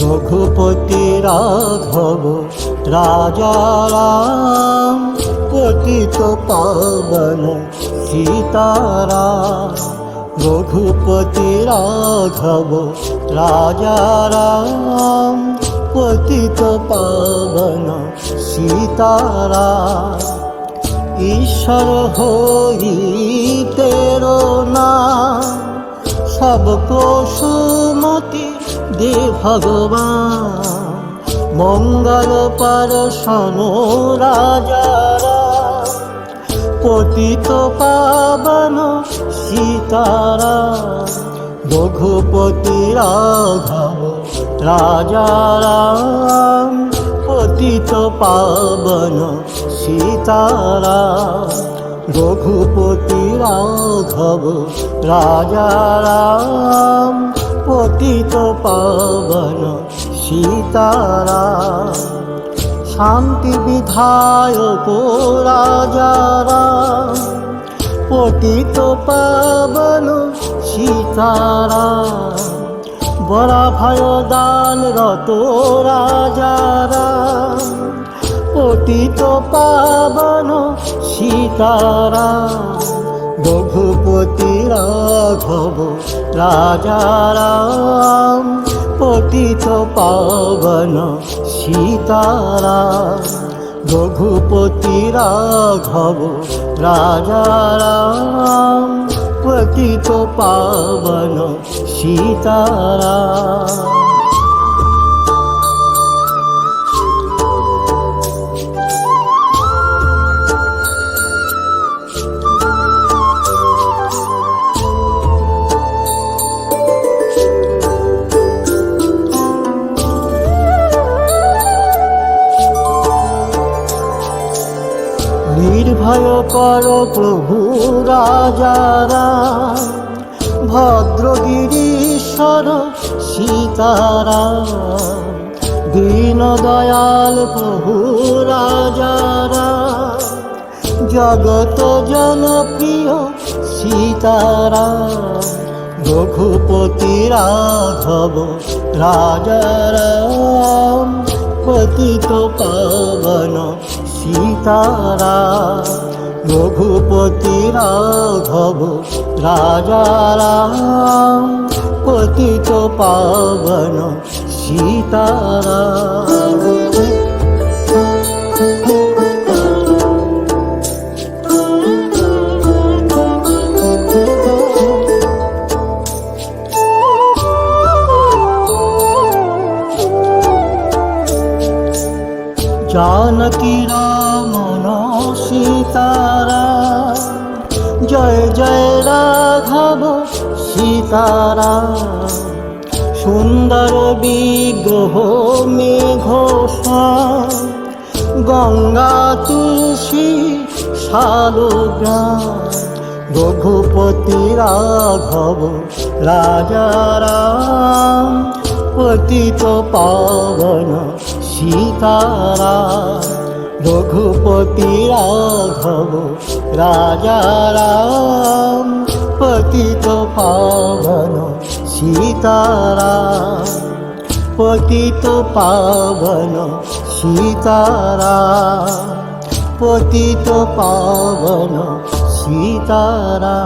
রঘুপতি রাঘব রাজারাম পতিত পাবন সীতারাম। রঘুপতি রাঘব রাজারাম পতিত পাবন সীতারাম। ঈশ্বর হই তেরো নাম সবকো সুমতি দে ভগবান মঙ্গল পরশন রাজারা পতিত পাবন সীতারা রঘুপতি রাঘব রাজারাম পতিত পাবন সীতারা। রঘুপতি রাঘব রাজারাম পতিত পাবন, সীতারাম। শান্তি বিধায়ক রাজারাম পতিত পাবন, সীতারাম। বড়া ভয় দান রত রাজারাম পতিত পাবন সীতারাম রঘুপতি রাঘব, রাজারাম, পতিত পাবন সীতারাম রঘুপতি রাঘব, রাজারাম, পতিত পাবন সীতারাম নির্ভয় কর প্রভু রাজারা ভদ্রগিরীশ্বর সীতারা দীন দয়াল প্রভু রাজারা জগত জনপ্রিয় সীতারা রঘুপতি রাঘব রাজারাম পতিত পাবন সীতারা রঘুপতি রাঘব রাজারাম পতিত পাবন সীতারা। জানকী রামন সীতারা জয় জয় রাঘব সীতারা সুন্দর বিগ্রহ মেঘ গঙ্গা তুলসী শালগ্রাম রঘুপতি রাঘব রাজারাম পতিত পাবন সীতারা রঘুপতি রাঘব রাজারাম পতিত পাবন সীতারা। পতিত পাবন সীতারা পতিত পাবন সীতারা।